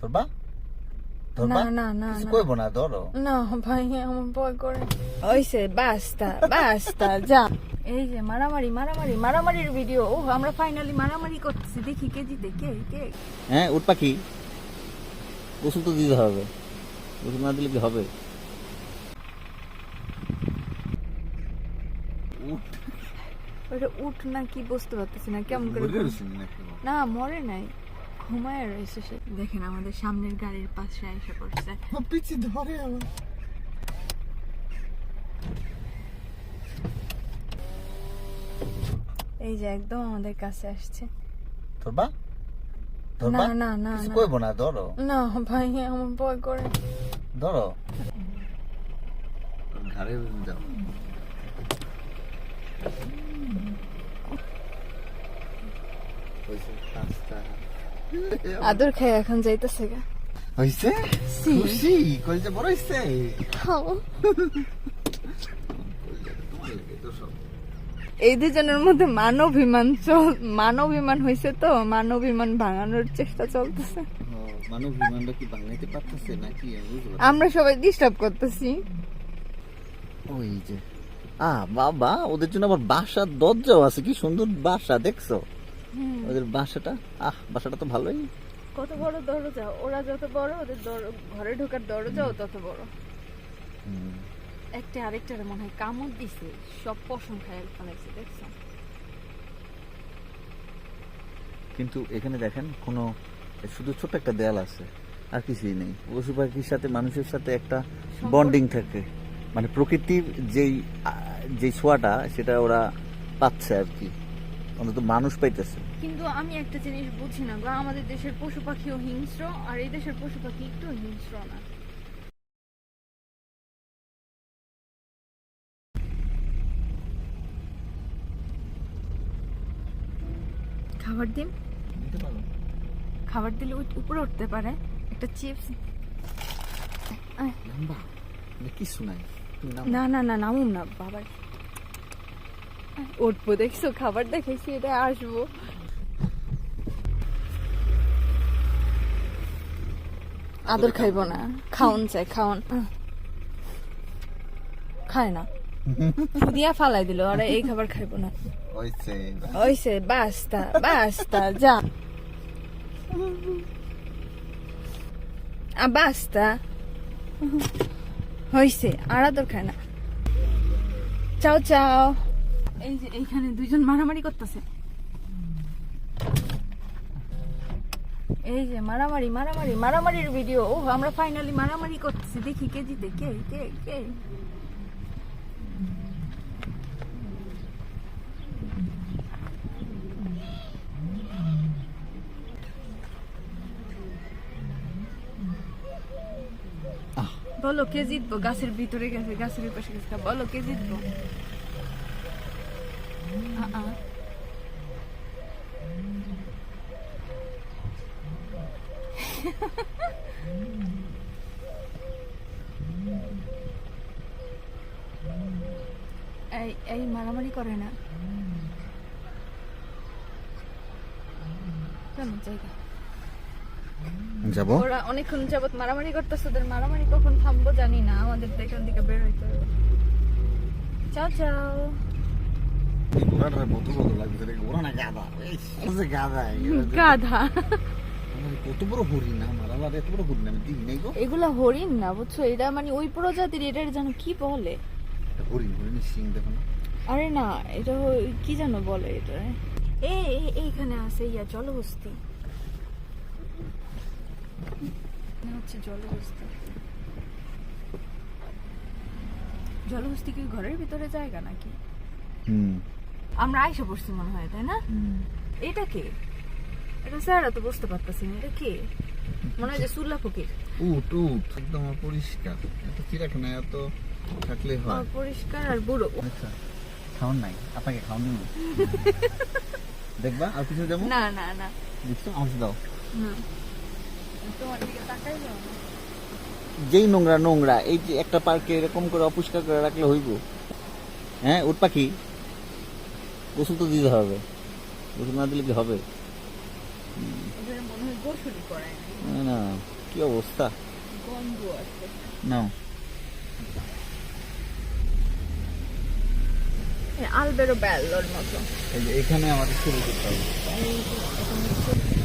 ধরবা না ধরবা না না কিছু কইবো না ধরো। না ভাই আমার ভয় করে। ওইসে বাস্তা বাস্তা যা। এই যে মারামারি মারামারি মারামারির ভিডিও ও আমরা ফাইনালি মারামারি করতেছি। দেখি কে জিতে কে কে? হ্যাঁ উঠ পাখি। গোসল তো দিতে হবে। গোসল না দিলে কি হবে? ওটা না কি বুঝতে পারতেছি না কেমন করে? না মরে নাই। ঘুমায় রয়েছে সে দেখেন আমাদের সামনের গাড়ির পাশে এসে পড়ছে। পিছি ধরে আমার। এই যে একদম আমাদের কাছে আসছে। ধরবা? ধরবা? না, না, না, কিছু। কইবো না ধরো। না ভাই আমার ভয় করে। ধরো। ঘাড়ে যাও। হইছে, পাঁচটা। আদর খেয়ে এখন যাইতেছে গা। হইছে। খুশি? কইছে বড় হইছে? এই দুজনের মধ্যে মানবিমান চল মানবিমান হয়েছে তো মানবিমান ভাঙানোর চেষ্টা চলতেছে। ও, মানব বিমানটা কি বাংলাতে পারতেছে নাকি। আমরা সবাই ডিস্টার্ব করতেছি। ওই যে। আ বাবা ওদের জন্য আবার বাসার দরজাও আছে কি সুন্দর বাসা দেখছ? ওদের বাসাটা? আহ বাসাটা তো ভালোই। কত বড় দরজা? ওরা যত বড় ওদের ঘরে ঢোকার দরজাও তত বড়। একটা আরেকটারে মনে হয় কামড় দিছে সব পশম খায় ফেলাইছে দেখছ? কিন্তু এখানে দেখেন কোনো শুধু ছোট একটা দেয়াল আছে আর কিছুই নেই। পশু পাখির সাথে মানুষের সাথে একটা বন্ডিং থাকে। মানে প্রকৃতির যেই যেই ছোঁয়াটা সেটা ওরা পাচ্ছে আর কি। অন্তত মানুষ পাইতেছে। কিন্তু আমি একটা জিনিস বুঝি না গো আমাদের দেশের পশু পাখিও হিংস্র আর এই দেশের পশু পাখি একটু হিংস্র না। খাবার দিন। খাবার দিলে উপরে উঠতে পারে। একটা চিপস। না না না নামুম না বাবার। উঠবো দেখছ? খাবার দেখেছি এটা আসব। আদর খাইবো না। খাওন চাই খাওন। খায় না। দিয়া ফালাই দিল আরে এই খাবার খাইবো না। ওইসে বাস্তা বাস্তা যা। আ বাস্তা। হইছে আর আদর খায় না। চাও চাও। এই যে এইখানে দুইজন মারামারি করতেছে। এই যে মারামারি মারামারি, মারামারির ভিডিও ও আমরা ফাইনালি মারামারি করতেছি। দেখি কে জিতে, কে কে কে। বলো, কে জিতবো? গাছের ভিতরে গেছে, গাছের পাশে গেছে। বলো, কে জিতবো? এই এই মারামারি করে না। চলো জায়গা। যাব? ওরা অনেকক্ষণ যাবত মারামারি করতেছে ওদের মারামারি কখন থামবো জানি না আমাদের তো এখান থেকে বের হইতে হবে। চাও চাও। গাধা গাধা। কত বড় হরিণ না আমার আবার এত বড় হরিণ আমি দেখি নাই গো। এগুলা হরিণ না বুঝছ? এটা মানে ওই প্রজাতির এটার যেন কি বলে? এটা হরিণ হরিণের সিং দেখো না। আরে না এটা কি যেন বলে এটা? এ- এইখানে আছে ইয়া জলহস্তি। হচ্ছে জলহস্তি। জলহস্তি কি ঘরের ভিতরে জায়গা নাকি? হুম। আমরা আইসা পড়ছি মনে হয় তাই না? এটা কে? এটা স্যার তো বুঝতে পারতেছি না এটা কে? মনে হয় যে সুল্লা ফকির। উঠ উঠ একদম পরিষ্কার এত চিরাখানা এত থাকলে হয়। পরিষ্কার আর বুড়ো। আচ্ছা নাই। আপনাকে দিন দেখবা আর কিছু না না না। আমার দাও। তোমার দিকে তাকাই যাও যেই নোংরা নোংরা এই যে একটা পার্কে এরকম করে অপরিষ্কার করে রাখলে হইব। হ্যাঁ উঠ পাখি। গোসল তো দিতে হবে। গোসল না দিলে কি হবে এদের মনে হয় গোসলই করায় না কি অবস্থা? না আলবেরো বেল্লোর মতো। এখানে আমাদের শুরু করতে হবে।